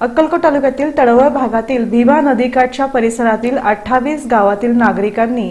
अक्कलकोट तालुक्यातील तळवळ भागातील भीमा नदीकाठच्या परिसरातील अठ्ठावीस गावातील नागरिकांनी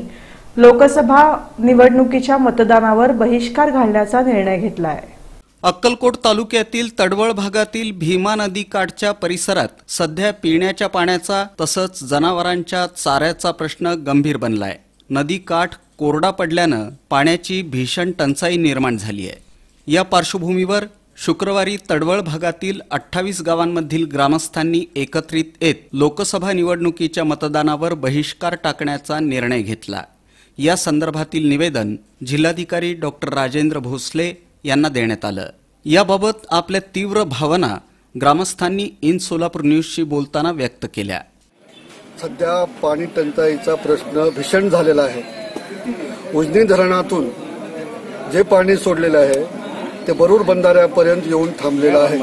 लोकसभा निवडणुकीच्या मतदानावर बहिष्कार घालण्याचा निर्णय घेतला आहे अक्कलकोट तालुक्यातील तडवळ भागातील भीमा नदी काठच्या परिसरात सध्या पिण्याच्या पाण्याचा तसंच जनावरांच्या चाऱ्याचा प्रश्न गंभीर बनलाय. नदी काठ कोरडा पडल्यानं पाण्याची भीषण टंचाई निर्माण झाली आहे या पार्श्वभूमीवर शुक्रवारी तडवळ भागातील अठ्ठावीस गावांमधील ग्रामस्थांनी एकत्रित येत लोकसभा निवडणुकीच्या मतदानावर बहिष्कार टाकण्याचा निर्णय घेतला. या संदर्भातील निवेदन जिल्हाधिकारी डॉक्टर राजेंद्र भोसले यांना देण्यात आलं. याबाबत आपल्या तीव्र भावना ग्रामस्थांनी इन सोलापूर न्यूजशी बोलताना व्यक्त केल्या. सध्या पाणी टंचाईचा प्रश्न भीषण झालेला आहे. उजनी धरणातून जे पाणी सोडलेलं आहे ते बरूर बंधाऱ्यापर्यंत येऊन थांबलेलं आहे.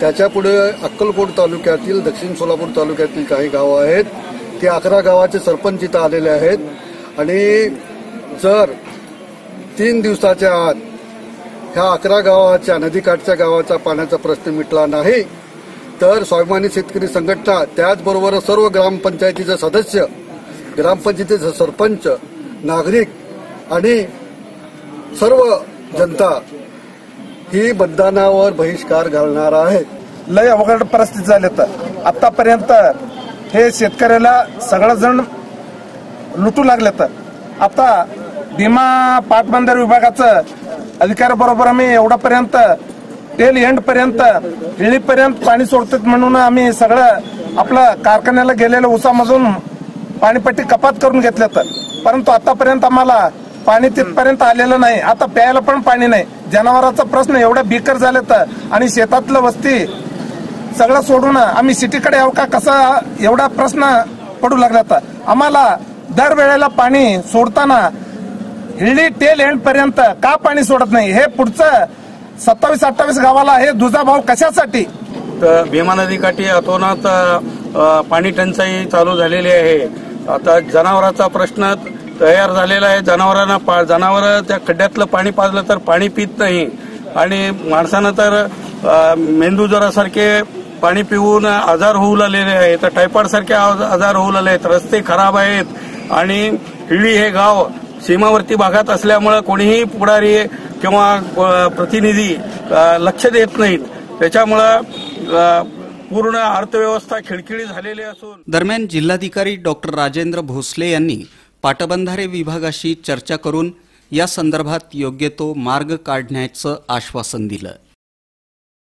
त्याच्यापुढे अक्कलकोट तालुक्यातील दक्षिण सोलापूर तालुक्यातील काही गावं आहेत. ते अकरा गावाचे सरपंच इथं आलेले आहेत. आणि जर तीन दिवसाच्या आत ह्या अकरा गावाच्या नदीकाठच्या गावाचा पाण्याचा प्रश्न मिटला नाही तर स्वाभिमानी शेतकरी संघटना त्याचबरोबर सर्व ग्रामपंचायतीचे सदस्य ग्रामपंचायतीचे सरपंच नागरिक आणि सर्व जनता ही मतदानावर बहिष्कार घालणार आहे. लय अवघड परिस्थिती झाली तर आतापर्यंत हे शेतकऱ्याला सगळं जण लुटू लागले तर आता भीमा पाटबंधारे विभागाचं अधिकाऱ्याबरोबर आम्ही एवढापर्यंत टेल एंड पर्यंत हिळीपर्यंत पाणी सोडतात म्हणून आम्ही सगळं आपलं कारखान्याला गेलेल्या उसामधून पाणीपट्टी कपात करून घेतल्या तर परंतु आतापर्यंत आम्हाला पाणी तिथपर्यंत आलेलं नाही. आता प्यायला पण पाणी नाही. जनावरांचा प्रश्न एवढा बिकर झाले तर आणि शेतातलं वस्ती सगळं सोडून आम्ही सिटीकडे यावं का? कसा एवढा प्रश्न पडू लागला तर? आम्हाला दर वेळेला पाणी सोडताना हिळी टेल एंड पर्यंत का पाणी सोडत नाही? हे पुढचं सत्तावीस अठ्ठावीस गावाला हे दुजा भाव कशासाठी? तर भीमा नदीकाठी अतोनात पाणी टंचाई चालू झालेली आहे. आता जनावरांचा प्रश्न तयार झालेला आहे. जनावरांना पा जनावर त्या खड्ड्यातलं पाणी पाजलं तर पाणी पित नाही. आणि माणसानं तर मेंदू ज्वरासारखे पाणी पिऊन आजार होऊ लागलेले आहेत. तर टायफॉइड सारखे आजार होऊ लागले आहेत. रस्ते खराब आहेत. आणि हिळी हे गाव सीमावर्ती भागात असल्यामुळे कोणीही पुढारी किंवा प्रतिनिधी लक्ष देत नाहीत. त्याच्यामुळं पूर्ण अर्थव्यवस्था खिळखिळी झालेली असून दरम्यान जिल्हाधिकारी डॉक्टर राजेंद्र भोसले यांनी पाटबंधारे विभागाशी चर्चा करून या संदर्भात योग्य तो मार्ग काढण्याचं आश्वासन दिलं.